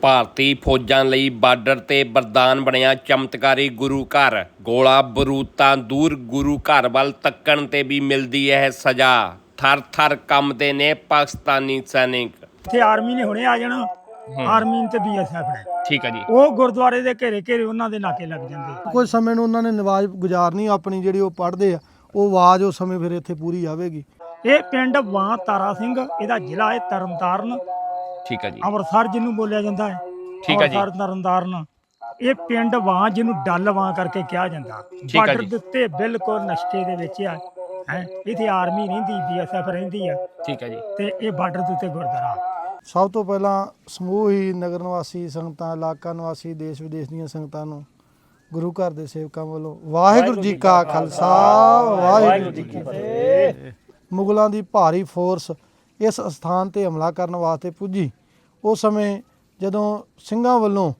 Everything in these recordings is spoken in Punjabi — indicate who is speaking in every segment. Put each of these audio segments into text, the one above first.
Speaker 1: ਭਾਰਤੀ ਫੌਜਾਂ ਲਈ ਬਾਰਡਰ ਤੇ ਵਰਦਾਨ ਬਣਿਆ ਚਮਤਕਾਰੀ ਗੁਰੂ ਘਰ। ਗੋਲਾ ਬਰੂਤਾਂ ਦੂਰ ਗੁਰੂ ਘਰ ਵੱਲ ਤੱਕਣ ਤੇ ਵੀ ਮਿਲਦੀ ਹੈ ਸਜ਼ਾ। ਥਰ ਥਰ ਕੰਮਦੇ ਨੇ ਪਾਕਿਸਤਾਨੀ ਸੈਨਿਕ।
Speaker 2: ਇੱਥੇ ਆਰਮੀ ਨੇ ਹੁਣੇ ਆ ਜਾਣਾ। ਆਰਮੀ ਤੇ ਬੀਐਸਐਫ ਨੇ।
Speaker 1: ਠੀਕ ਹੈ ਜੀ।
Speaker 2: ਉਹ ਗੁਰਦੁਆਰੇ ਦੇ ਘੇਰੇ ਘੇਰੇ ਉਹਨਾਂ ਦੇ ਨਾਕੇ ਲੱਗ ਜਾਂਦੇ।
Speaker 3: ਕੁਝ ਸਮੇਂ ਨੂੰ ਉਹਨਾਂ ਨੇ ਨਵਾਜ਼ ਗੁਜ਼ਾਰਨੀ ਆਪਣੀ ਜਿਹੜੀ ਉਹ ਪੜ੍ਹਦੇ ਆ ਉਹ ਆਵਾਜ਼ ਉਸ ਸਮੇਂ ਫਿਰ ਇੱਥੇ ਪੂਰੀ ਆਵੇਗੀ।
Speaker 2: ਇਹ ਪਿੰਡ ਵਾਂ ਤਾਰਾ ਸਿੰਘ ਇਹਦਾ ਜ਼ਿਲ੍ਹਾ ਹੈ ਤਰਨਤਾਰਨ।
Speaker 1: ਠੀਕ ਹੈ ਜੀ।
Speaker 2: ਅੰਮ੍ਰਿਤਸਰ ਜਿਹਨੂੰ ਬੋਲਿਆ ਜਾਂਦਾ ਹੈ
Speaker 1: ਠੀਕ ਹੈ ਜੀ।
Speaker 2: ਅੰਮ੍ਰਿਤਸਰ ਤਰਨਤਾਰਨ ਇਹ ਪਿੰਡ ਵਾਂ ਜਿਹਨੂੰ ਡੱਲ ਵਾਂ ਕਰਕੇ ਕਿਹਾ ਜਾਂਦਾ।
Speaker 1: ਹੈ
Speaker 2: ਬਾਰਡਰ
Speaker 1: ਜੀ।
Speaker 2: ਦੇ ਉੱਤੇ ਬਿਲਕੁਲ ਨਸ਼ਕੇ ਦੇ ਵਿੱਚ ਆ ਹੈ। ਇੱਥੇ ਆਰਮੀ ਰਹਿੰਦੀ ਬੀਐਸਐਫ ਰਹਿੰਦੀ ਆ।
Speaker 1: ਠੀਕ ਹੈ ਜੀ।
Speaker 2: ਤੇ ਇਹ ਬਾਰਡਰ ਦੇ ਉੱਤੇ ਗੁਰਦੁਆਰਾ।
Speaker 3: ਸਭ ਤੋਂ ਪਹਿਲਾਂ ਸਮੂਹ ਹੀ ਨਗਰ ਨਿਵਾਸੀ ਸੰਗਤਾਂ ਇਲਾਕਾ ਨਿਵਾਸੀ ਦੇਸ਼ ਵਿਦੇਸ਼ ਦੀਆਂ ਸੰਗਤਾਂ ਨੂੰ ਗੁਰੂ ਘਰ ਦੇ ਸੇਵਕਾਂ ਵੱਲੋਂ ਵਾਹਿਗੁਰੂ ਜੀ ਕਾ ਖਾਲਸਾ ਵਾਹਿਗੁਰੂ ਜੀ ਕੀ ਫਤਿਹ। ਮੁਗਲਾਂ ਦੀ ਭਾਰੀ ਫੋਰਸ ਇਸ ਸਥਾਨ ਤੇ ਹਮਲਾ ਕਰਨ ਵਾਸਤੇ ਪੁੱਜੀ। ਉਸ ਸਮੇਂ ਜਦੋਂ ਸਿੰਘਾਂ ਵੱਲੋਂ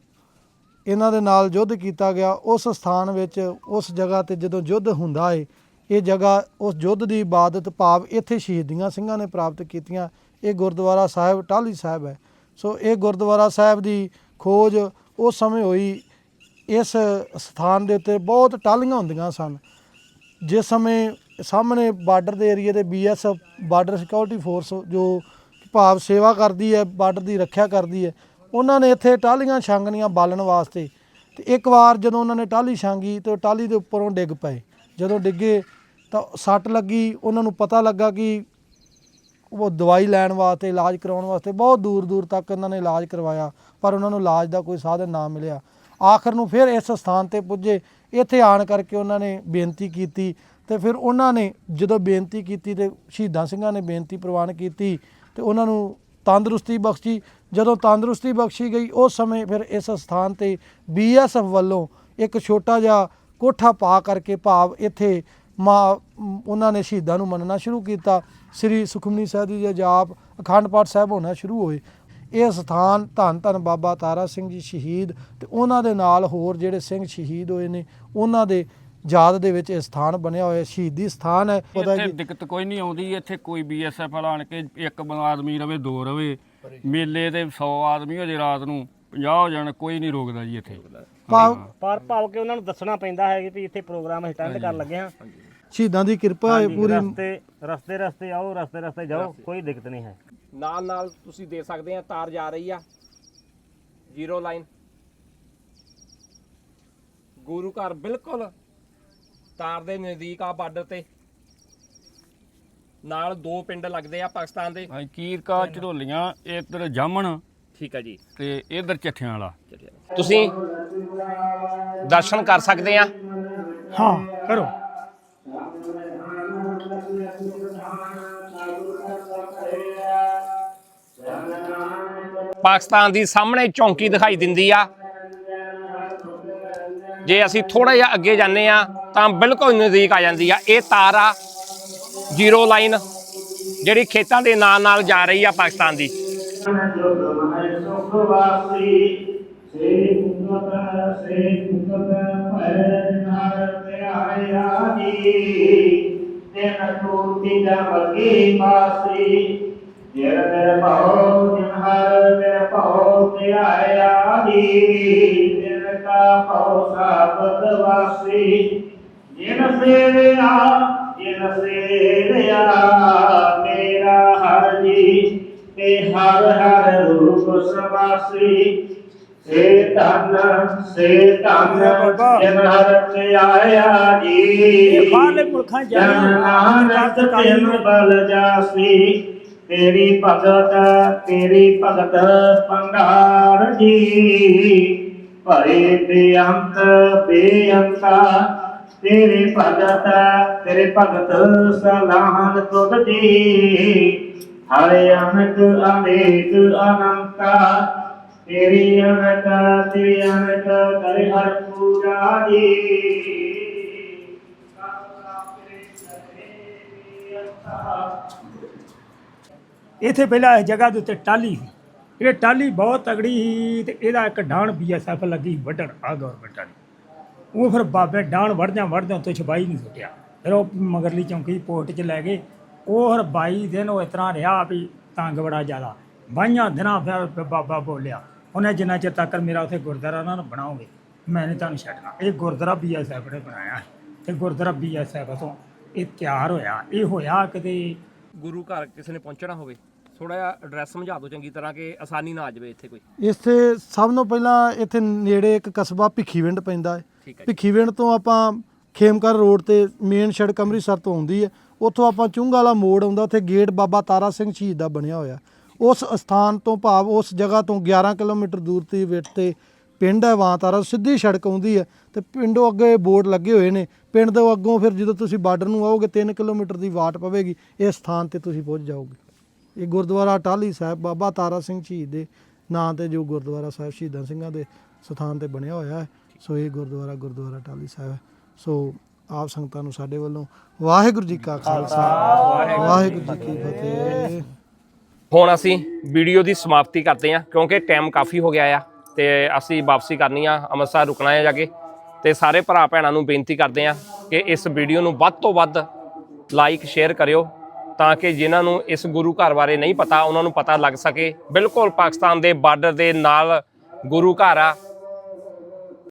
Speaker 3: ਇਹਨਾਂ ਦੇ ਨਾਲ ਯੁੱਧ ਕੀਤਾ ਗਿਆ, ਉਸ ਸਥਾਨ ਵਿੱਚ, ਉਸ ਜਗ੍ਹਾ ਤੇ ਜਦੋਂ ਯੁੱਧ ਹੁੰਦਾ ਏ, ਇਹ ਜਗ੍ਹਾ, ਉਸ ਯੁੱਧ ਦੀ ਇਬਾਦਤ ਭਾਵ ਇੱਥੇ ਸ਼ਹੀਦੀਆਂ ਸਿੰਘਾਂ ਨੇ ਪ੍ਰਾਪਤ ਕੀਤੀਆਂ। ਇਹ ਗੁਰਦੁਆਰਾ ਸਾਹਿਬ, ਟਾਹਲੀ ਸਾਹਿਬ ਹੈ। ਸੋ ਇਹ ਗੁਰਦੁਆਰਾ ਸਾਹਿਬ ਦੀ ਖੋਜ ਉਸ ਸਮੇਂ ਹੋਈ। ਇਸ ਸਥਾਨ ਦੇ ਉੱਤੇ ਬਹੁਤ ਟਾਹਲੀਆਂ ਹੁੰਦੀਆਂ ਸਨ। ਜਿਸ ਸਮੇਂ ਸਾਹਮਣੇ ਬਾਰਡਰ ਦੇ ਏਰੀਏ ਤੇ ਬੀਐਸਐਫ ਬਾਰਡਰ ਸਿਕਿਉਰਿਟੀ ਫੋਰਸ ਜੋ ਭਾਵ ਸੇਵਾ ਕਰਦੀ ਹੈ, ਬਾਰਡਰ ਦੀ ਰੱਖਿਆ ਕਰਦੀ ਹੈ, ਉਹਨਾਂ ਨੇ ਇੱਥੇ ਟਾਹਲੀਆਂ ਛਾਂਗਣੀਆਂ ਬਾਲਣ ਵਾਸਤੇ ਤੇ ਇੱਕ ਵਾਰ ਜਦੋਂ ਉਹਨਾਂ ਨੇ ਟਾਹਲੀ ਛਾਂਗੀ ਤੇ ਉਹ ਟਾਹਲੀ ਦੇ ਉੱਪਰੋਂ ਡਿੱਗ ਪਏ। ਜਦੋਂ ਡਿੱਗੇ ਤਾਂ ਸੱਟ ਲੱਗੀ, ਉਹਨਾਂ ਨੂੰ ਪਤਾ ਲੱਗਾ ਕਿ ਉਹ ਦਵਾਈ ਲੈਣ ਵਾਸਤੇ, ਇਲਾਜ ਕਰਾਉਣ ਵਾਸਤੇ ਬਹੁਤ ਦੂਰ ਦੂਰ ਤੱਕ ਉਹਨਾਂ ਨੇ ਇਲਾਜ ਕਰਵਾਇਆ, ਪਰ ਉਹਨਾਂ ਨੂੰ ਇਲਾਜ ਦਾ ਕੋਈ ਸਾਧਨ ਨਾ ਮਿਲਿਆ। ਆਖਰ ਨੂੰ ਫਿਰ ਇਸ ਸਥਾਨ ਤੇ ਪੁੱਜੇ। ਇੱਥੇ ਆਣ ਕਰਕੇ ਉਹਨਾਂ ਨੇ ਬੇਨਤੀ ਕੀਤੀ ਤੇ ਫਿਰ ਉਹਨਾਂ ਨੇ ਜਦੋਂ ਬੇਨਤੀ ਕੀਤੀ ਤੇ ਸ਼ਹੀਦਾਂ ਸਿੰਘਾਂ ਨੇ ਬੇਨਤੀ ਪ੍ਰਵਾਨ ਕੀਤੀ ਤੇ ਉਹਨਾਂ ਨੂੰ ਤੰਦਰੁਸਤੀ ਬਖਸ਼ੀ। ਜਦੋਂ ਤੰਦਰੁਸਤੀ ਬਖਸ਼ੀ ਗਈ, ਉਸ ਸਮੇਂ ਫਿਰ ਇਸ ਸਥਾਨ ਤੇ ਬੀਐਸਐਫ ਵੱਲੋਂ ਇੱਕ ਛੋਟਾ ਜਿਹਾ ਕੋਠਾ ਪਾ ਕਰਕੇ ਭਾਵ ਇੱਥੇ ਮਾ ਉਹਨਾਂ ਨੇ ਸ਼ਹੀਦਾਂ ਨੂੰ ਮੰਨਣਾ ਸ਼ੁਰੂ ਕੀਤਾ। ਸ੍ਰੀ ਸੁਖਮਨੀ ਸਾਹਿਬ ਜੀ ਦੇ ਜਾਪ ਅਖੰਡ ਪਾਠ ਸਾਹਿਬ ਹੋਣਾ ਸ਼ੁਰੂ ਹੋਏ। ਇਹ ਸਥਾਨ ਧੰਨ ਧੰਨ ਬਾਬਾ ਤਾਰਾ ਸਿੰਘ ਜੀ ਸ਼ਹੀਦ ਤੇ ਉਹਨਾਂ ਦੇ ਨਾਲ ਹੋਰ ਜਿਹੜੇ ਸਿੰਘ ਸ਼ਹੀਦ ਹੋਏ ਨੇ, ਉਹਨਾਂ ਦੇ ਯਾਦ ਦੇ ਵਿੱਚ ਇਹ ਸਥਾਨ ਬਣਿਆ ਹੋਇਆ ਸ਼ਹੀਦੀ ਸਥਾਨ ਹੈ। ਪਤਾ
Speaker 4: ਇੱਥੇ
Speaker 3: ਕਿ
Speaker 4: ਦਿੱਕਤ ਕੋਈ ਨਹੀਂ ਆਉਂਦੀ ਇੱਥੇ ਕੋਈ ਬੀਐਸਐਫ ਵਾਲਾ ਆਣ ਕੇ ਇੱਕ ਆਦਮੀ ਰਵੇ ਦੋ ਰਵੇ। ਮੇਲੇ ਤੇ 100 ਆਦਮੀ ਹੋ ਜੇ ਰਾਤ ਨੂੰ 50 ਹੋ ਜਾਣ ਕੋਈ ਨਹੀਂ ਰੋਕਦਾ ਜੀ ਇੱਥੇ।
Speaker 3: ਭਾਵ
Speaker 5: ਪਰ ਭਾਵ ਕਿ ਉਹਨਾਂ ਨੂੰ ਦੱਸਣਾ ਪੈਂਦਾ ਹੈ ਕਿ ਵੀ ਇੱਥੇ ਪ੍ਰੋਗਰਾਮ ਅਟੈਂਡ ਕਰਨ ਲੱਗੇ ਹਾਂ।
Speaker 3: ਸ਼ਹੀਦਾਂ ਦੀ ਕਿਰਪਾ ਹੈ ਪੂਰੀ।
Speaker 5: ਰਸਤੇ ਰਸਤੇ ਰਸਤੇ ਆਓ ਰਸਤੇ ਰਸਤੇ ਜਾਓ ਕੋਈ ਦਿੱਕਤ ਨਹੀਂ ਹੈ।
Speaker 1: ਨਾਲ ਨਾਲ ਤੁਸੀਂ ਦੇ ਸਕਦੇ ਆ ਤਾਰ ਜਾ ਰਹੀ ਆ। Zero line. ਗੁਰੂ ਘਰ ਬਿਲਕੁਲ ਤਾਰ ਦੇ ਨਜ਼ਦੀਕ ਆ ਬਾਰਡਰ ਤੇ। ਨਾਲ ਦੋ ਪਿੰਡ ਲੱਗਦੇ ਆ ਪਾਕਿਸਤਾਨ ਦੇ।
Speaker 4: ਹਾਂ ਕੀਰਕਾ ਝੜੋਲੀਆਂ ਇੱਧਰ ਜਾਮਣ
Speaker 1: ਠੀਕ ਆ ਜੀ।
Speaker 4: ਤੇ ਇੱਧਰ ਚੱਠਿਆਂ ਵਾਲਾ।
Speaker 1: ਤੁਸੀਂ ਦਰਸ਼ਨ ਕਰ ਸਕਦੇ ਆ?
Speaker 2: ਹਾਂ ਕਰੋ।
Speaker 1: ਪਾਕਿਸਤਾਨ ਦੀ ਸਾਹਮਣੇ ਚੌਂਕੀ ਦਿਖਾਈ ਦਿੰਦੀ ਆ। ਜੇ ਅਸੀਂ ਥੋੜਾ ਜਿਹਾ ਅੱਗੇ ਜਾਂਦੇ ਆ ਤਾਂ ਬਿਲਕੁਲ ਨਜ਼ਦੀਕ ਆ ਜਾਂਦੀ ਆ ਇਹ ਤਾਰ ਆ ਜ਼ੀਰੋ ਲਾਈਨ ਜਿਹੜੀ ਖੇਤਾਂ ਦੇ ਨਾਲ ਨਾਲ ਜਾ ਰਹੀ ਆ ਪਾਕਿਸਤਾਨ ਦੀ
Speaker 6: ਜਿਨ ਮੇਰੇ ਜਿਨ ਹਰ ਮੇਰੇ ਭਾਉ ਤੇ ਆਇਆ ਦੀ ਭਾਉ ਸਾਬਤ ਵਾਸੀ ਜਿਨ ਸੇਵਿਆ ਜਿਨ ਸੇਵਿਆ ਮੇਰਾ ਹਰ ਜੀ ਤੇ ਹਰ ਹਰ ਰੂਪ ਸਵਾਸੀ। ਸੇ ਧਨ ਸੇ ਧਨ ਜਿਨ ਹਰ ਤੇ ਆਇਆ ਜੀ।
Speaker 2: ਮੁਲਕਾਂ 'ਚ
Speaker 6: ਜਨ ਨਾਨਕ ਤਿਨ ਬਲ ਜਾਸੀ। ਤੇਰੀ ਭਗਤ ਤੇਰੀ ਭਗਤ ਪੰਡਾਰ ਜੀ। ਭਰੇ ਬੇਅੰਤ, ਬੇਅੰਤਾ। ਤੇਰੇ ਭਗਤ ਤੇਰੇ ਭਗਤ ਸਲਾਹਨ ਤੁਧ ਜੀ ਹਰੇ ਅਨਕ, ਅਨੇਕ ਅਨੰਤਾ। ਤੇਰੀ ਅਨਕ ਤੇਰੀ ਅਨਕ ਕਰੇ ਹਰ ਪੂਜਾ ਜੀ
Speaker 2: ਇਥੇ ਪਹਿਲਾਂ ਇਸ ਜਗ੍ਹਾ ਦੇ ਉੱਤੇ ਟਾਲੀ ਸੀ। ਇਹ ਟਾਲੀ ਬਹੁਤ ਤਗੜੀ ਸੀ ਤੇ ਇਹਦਾ ਇੱਕ ਡਾਣ ਬੀਐਸਐਫ ਲੱਗੀ ਵੱਢਣ ਆ ਗਵਰਨਮੈਂਟ ਵਾਲੀ ਉਹ ਫਿਰ ਬਾਬੇ ਡਾਣ ਵੜਦਿਆਂ ਵੜਦਿਆਂ ਤੋਂ ਛਪਾਈ ਨਹੀਂ ਸੁੱਟਿਆ। ਫਿਰ ਉਹ ਮਗਰਲੀ ਚੌਂਕੀ ਪੋਰਟ 'ਚ ਲੈ ਗਏ। ਉਹ ਹਰ 22 ਦਿਨ ਉਹ ਇਸ ਰਿਹਾ ਵੀ ਤੰਗ ਬੜਾ ਜ਼ਿਆਦਾ। ਬਾਈਆਂ ਦਿਨਾਂ ਫਿਰ ਬਾਬਾ ਬੋਲਿਆ, ਉਹਨੇ ਜਿੰਨਾ ਚਿਰ ਤੱਕ ਮੇਰਾ ਉੱਥੇ ਗੁਰਦੁਆਰਾ ਨਾ ਬਣਾਓਗੇ, ਮੈਂ ਨਹੀਂ ਤੁਹਾਨੂੰ ਛੱਡਣਾ। ਇਹ ਗੁਰਦੁਆਰਾ ਬੀਐਸਐਫ ਨੇ ਬਣਾਇਆ ਤੇ ਗੁਰਦੁਆਰਾ ਬੀਐਸਐਫ ਤੋਂ ਇਹ ਤਿਆਰ ਹੋਇਆ। ਇਹ ਹੋਇਆ ਕਿਤੇ
Speaker 1: ਗੁਰੂ ਘਰ ਕਿਸੇ ਨੇ ਪਹੁੰਚਣਾ ਹੋਵੇ। ਥੋੜਾ ਜਿਹਾ ਐਡਰੈਸ ਸਮਝਾ ਦਿਓ ਚੰਗੀ ਤਰ੍ਹਾਂ ਕਿ ਆਸਾਨੀ ਨਾ ਆ ਜਾਵੇ ਇੱਥੇ ਕੋਈ।
Speaker 3: ਇੱਥੇ ਸਭ ਤੋਂ ਪਹਿਲਾਂ ਇੱਥੇ ਨੇੜੇ ਇੱਕ ਕਸਬਾ ਭਿੱਖੀਵਿੰਡ ਪੈਂਦਾ ਹੈ।
Speaker 1: ਠੀਕ ਹੈ ਜੀ।
Speaker 3: ਭਿੱਖੀਵਿੰਡ ਤੋਂ ਆਪਾਂ ਖੇਮਕਰ ਰੋਡ ਤੇ ਮੇਨ ਸੜਕ ਅੰਮ੍ਰਿਤਸਰ ਤੋਂ ਆਉਂਦੀ ਹੈ। ਉੱਥੋਂ ਆਪਾਂ ਚੁੰਗ ਵਾਲਾ ਮੋੜ ਆਉਂਦਾ ਉੱਥੇ ਗੇਟ ਬਾਬਾ ਤਾਰਾ ਸਿੰਘ ਸ਼ਹੀਦ ਦਾ ਬਣਿਆ ਹੋਇਆ ਉਸ ਸਥਾਨ ਤੋਂ ਭਾਵ ਉਸ ਜਗ੍ਹਾ ਤੋਂ 11 ਕਿਲੋਮੀਟਰ ਦੂਰ ਤੇ ਵਿਟ ਤੇ ਪਿੰਡ ਹੈ ਵਾਂ ਤਾਰਾ। ਸਿੱਧੀ ਸੜਕ ਆਉਂਦੀ ਹੈ ਤੇ ਪਿੰਡੋਂ ਅੱਗੇ ਬੋਰਡ ਲੱਗੇ ਹੋਏ ਨੇ। ਪਿੰਡ ਤੋਂ ਅੱਗੋਂ ਫਿਰ ਜਦੋਂ ਤੁਸੀਂ ਬਾਰਡਰ ਨੂੰ ਆਓਗੇ 3 ਕਿਲੋਮੀਟਰ ਦੀ ਵਾਟ ਪਵੇਗੀ। ਇਸ ਸਥਾਨ ਤੇ ਤੁਸੀਂ ਪਹੁੰਚ ਜਾਓਗੇ। ਇਹ ਗੁਰਦੁਆਰਾ ਟਾਹਲੀ ਸਾਹਿਬ ਬਾਬਾ ਤਾਰਾ ਸਿੰਘ ਸ਼ਹੀਦ ਦੇ ਨਾਂ ਤੇ ਜੋ ਗੁਰਦੁਆਰਾ ਸਾਹਿਬ ਸ਼ਹੀਦਾਂ ਸਿੰਘਾਂ ਦੇ ਸਥਾਨ ਤੇ ਬਣਿਆ ਹੋਇਆ ਹੈ। ਸੋ ਇਹ ਗੁਰਦੁਆਰਾ ਗੁਰਦੁਆਰਾ ਟਾਹਲੀ ਸਾਹਿਬ ਹੈ। ਸੋ ਆਪ ਸੰਗਤਾਂ ਨੂੰ ਸਾਡੇ ਵੱਲੋਂ ਵਾਹਿਗੁਰੂ ਜੀ ਕਾ ਖਾਲਸਾ, ਵਾਹਿਗੁਰੂ ਜੀ ਕੀ ਫਤਿਹ।
Speaker 1: ਹੁਣ ਅਸੀਂ ਵੀਡੀਓ ਦੀ ਸਮਾਪਤੀ ਕਰਦੇ ਹਾਂ, ਕਿਉਂਕਿ ਟਾਈਮ ਕਾਫੀ ਹੋ ਗਿਆ ਆ ਤੇ ਅਸੀਂ ਵਾਪਸੀ ਕਰਨੀ ਆ, ਅੰਮ੍ਰਿਤਸਰ ਰੁਕਣਾ ਹੈ ਜਾ ਕੇ। ਤੇ ਸਾਰੇ ਭਰਾ ਭੈਣਾਂ ਨੂੰ ਬੇਨਤੀ ਕਰਦੇ ਹਾਂ ਕਿ ਇਸ ਵੀਡੀਓ ਨੂੰ ਵੱਧ ਤੋਂ ਵੱਧ ਲਾਈਕ ਸ਼ੇਅਰ ਕਰਿਓ। ਤਾਂ ਕਿ ਜਿਨ੍ਹਾਂ ਨੂੰ ਇਸ ਗੁਰੂ ਘਰ ਬਾਰੇ ਨਹੀਂ ਪਤਾ, ਉਹਨਾਂ ਨੂੰ ਪਤਾ ਲੱਗ ਸਕੇ। ਬਿਲਕੁਲ ਪਾਕਿਸਤਾਨ ਦੇ ਬਾਰਡਰ ਦੇ ਨਾਲ ਗੁਰੂ ਘਰ ਆ।